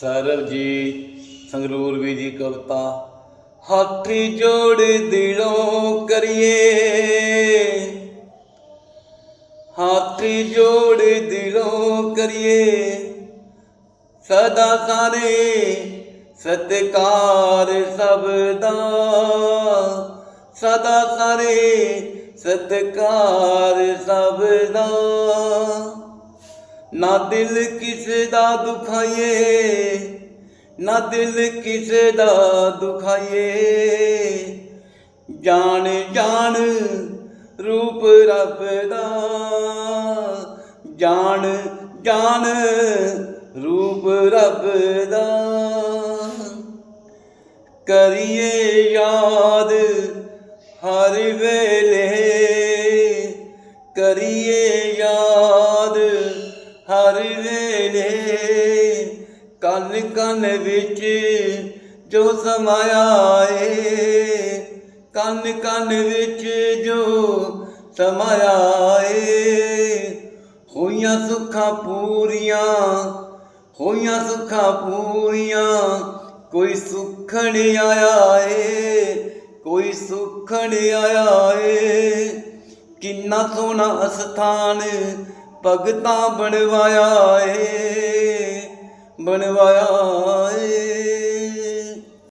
ਸਰਬ ਜੀ, ਸੰਗਰੂਰ ਵੀ ਜੀ ਕਵਿਤਾ ਹੱਥ ਜੋੜ ਦਿਲੋਂ ਕਰੀਏ। ਹੱਥ ਜੋੜ ਦਿਲੋਂ ਕਰੀਏ। ਸਦਾ ਸਾਰੇ ਸਤਕਾਰ ਸਭ ਦਾ। ਸਦਾ ਸਾਰੇ ਸਤਕਾਰ ਸਭ ਦਾ। ਨਾ ਦਿਲ ਕਿਸੇ ਦਾ ਦੁਖਾਈਏ, ਨਾ ਦਿਲ ਕਿਸੇ ਦਾ ਦੁਖਾਈਏ। ਜਾਣ ਜਾਣ ਰੂਪ ਰੱਬ ਦਾ, ਜਾਣ ਜਾਣ ਰੂਪ ਰੱਬ ਦਾ। ਕਰੀਏ ਯਾਦ ਹਰ ਵੇਲੇ, ਕਰੀਏ ਯਾਦ ਹਰ ਵੇਲੇ ਕੰਨ ਕੰਨ ਵਿੱਚ ਜੋ ਸਮਾਇਆ ਏ ਕੰਨ ਕੰਨ ਵਿੱਚ ਜੋ ਸਮਾਇਆ ਏ ਹੋਈਆਂ ਸੁੱਖਾਂ ਪੂਰੀਆਂ, ਹੋਈਆਂ ਸੁੱਖਾਂ ਪੂਰੀਆਂ, ਕੋਈ ਸੁਖਣ ਆਇਆ ਏ ਕੋਈ ਸੁਖਣ ਆਇਆ ਏ ਕਿੰਨਾ ਸੋਹਣਾ ਅਸਥਾਨ ਭਗਤਾਂ ਬਣਵਾਇਆ ਏ ਬਣਵਾਇਆ ਏ।